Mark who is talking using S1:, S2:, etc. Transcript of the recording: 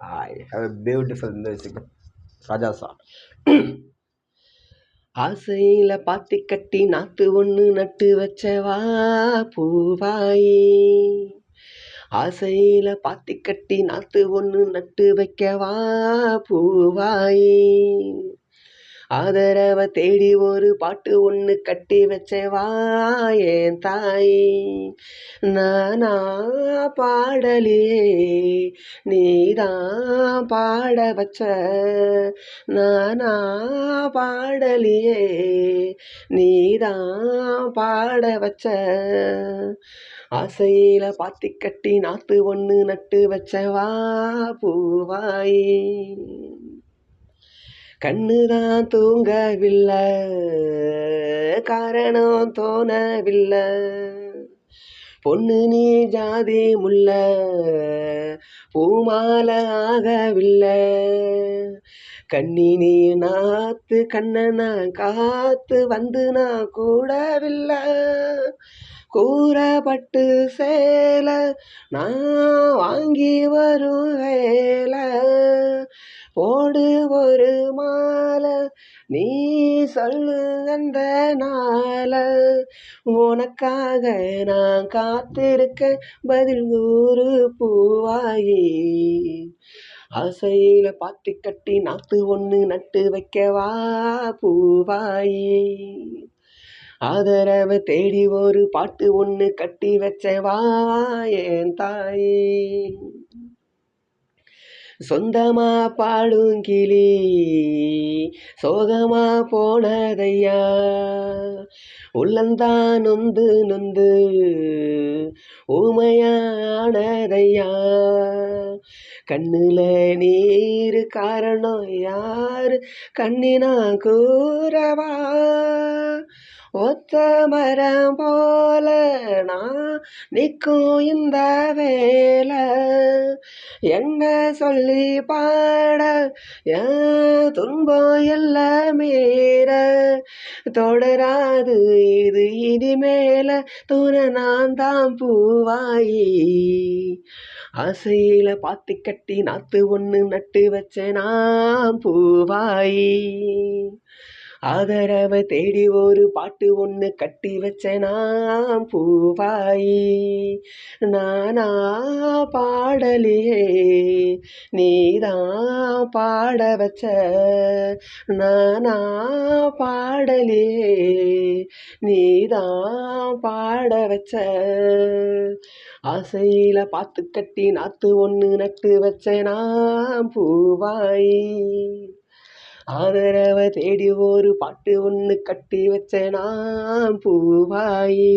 S1: I have a beautiful music. Raja sir ஆசையில பாத்தி கட்டி நாத்து ஒன்று நட்டு வச்சவா பூவாயே ஆசையில பாத்தி கட்டி நாத்து ஒன்று நட்டு வைக்கவா பூவாயே ஆதரவை தேடி ஒரு பாட்டு ஒன்று கட்டி வச்சவா என் தாய். நானா பாடலியே நீதான் பாட வச்ச. நானா பாடலியே நீதான் பாட வச்ச. ஆசையில பாத்தி கட்டி நாத்து ஒன்று நட்டு வச்சவா பூவாயி. கண்ணுதான் தூங்கவில்லை காரணம் தோணவில்லை. பொண்ணு நீ ஜாதி முல்ல பூமால ஆகவில்லை. கண்ணினி நாத்து கண்ணனா காத்து வந்து நான் கூடவில்லை. கூறப்பட்டு சேல நான் வாங்கி வரும் வேலை. போடு ஒரு மாலை நீ சொல்லு அந்த நாள. உனக்காக நான் காத்திருக்க பதில் ஒரு பூவாயி. ஆசையில பாத்தி கட்டி நாத்து ஒன்று நட்டு வைக்கவா பூவாயி. ஆதரவ தேடி ஒரு பாட்டு ஒன்று கட்டி வச்சவா என் தாயே. சொந்தமா பாடும் கிளி சோகமா போனதையா? உள்ளந்தான் நொந்து நொந்து ஊமையானதையா? கண்ணுல நீர் காரணம் யார்? கண்ணினா கூறவா? ஒத்த மரம் போல நான் நிற்கும் இந்த வேலை என்ன சொல்லி பாட என் துன்பம் எல்லாம் மீற தொடராது இது இனிமேல. துணை நான் தான் பூவாயி. ஆசையில பாத்தி கட்டி நாத்து ஒன்று நட்டு வச்ச நான் பூவாயி. ஆதரவை தேடி ஒரு பாட்டு ஒன்று கட்டி வச்ச நான் பூவாயி. நானா பாடலியே நீதான் பாட வச்ச. நானா பாடலியே நீதான் பாட வச்ச. ஆசையில் பார்த்து கட்டி நாத்து ஒன்று நட்டு வச்ச நான் பூவாயி. ஆதரவை தேடி ஒரு பாட்டு ஒன்று கட்டி வச்ச நான் பூவாயி.